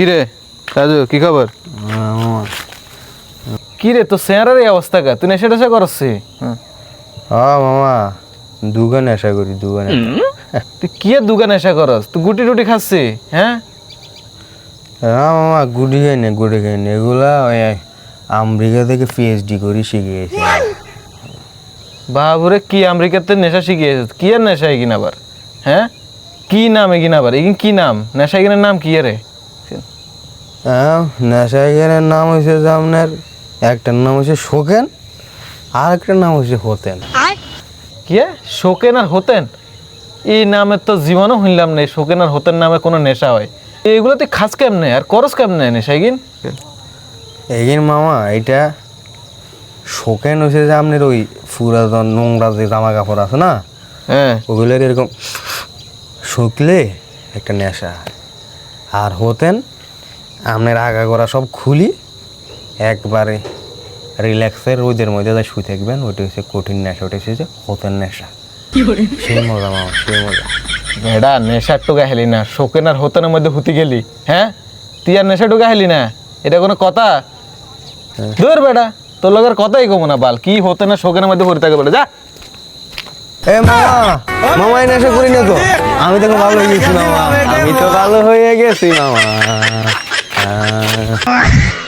কি রে রাজু কি খবর? কি রে তো স্যারের এই অবস্থা কা? তুই নেশা টেশা করছি হ্যাঁ মামা। দুগা নেশা করি দুগা তুই কি আর দুগা নেশা করস? তুই গুটি টুটি খাচ্ছি হ্যাঁ? হ্যাঁ মামা গুটি খাই না গুটি খাই না। এগুলা ওই আমেরিকা থেকে পিএইচডি করি শিখিয়েছি। বাবুরে কি আমেরিকাতে নেশা শিখিয়েছে কি আর নেশা এগিন আবার? হ্যাঁ? কি নাম এগিন আবার? এগিন কি নাম? নেশা এগিনের নাম কি রে? হ্যাঁ নাম হয়েছে যে আপনার একটার নাম হচ্ছে শোকেন আর একটার নাম হচ্ছে হোতেন। কি? শোকেন আর হতেন? এই নামের তো জীবনও শুনলাম নেই শোকেন আর হতেন নামে কোনো নেশা হয়। এইগুলো তুই খাস কেমনে? আর করস কেমনে নেশা এগিন এগিন মামা এটা শোকেন হচ্ছে যে আপনার ওই পুরাতন নোংরা যে জামা কাপড় আছে না হ্যাঁ। ওগুলোর এরকম শুকলে একটা নেশা। আর হতেন আপনার আগা করা সব খুলি একবারে রিল্যাক্সের রোদের মধ্যে যা শুয়ে থাকবেন ওইটা হচ্ছে কঠিন নেশা ওটা হচ্ছে হতেন নেশা। সেই মজা মামা সেই মজা। বেড়া নেশা টুকা হেলি না। শোকেন আর হতেনের মধ্যে হুতি গেলি হ্যাঁ? তুই আর নেশা টুকা হেলি না? এটা কোনো কথা? দূর বেটা তোর লোকের কথাই কমো না বাল। কি হতে না শোকেনের মধ্যে ভরে থাকে বেটা যা। এ মামা মামা এই নেশা করি না তো। আমি তো ভালো হয়ে গেছি মামা। আমি তো ভালো হয়ে গেছি মামা। 啊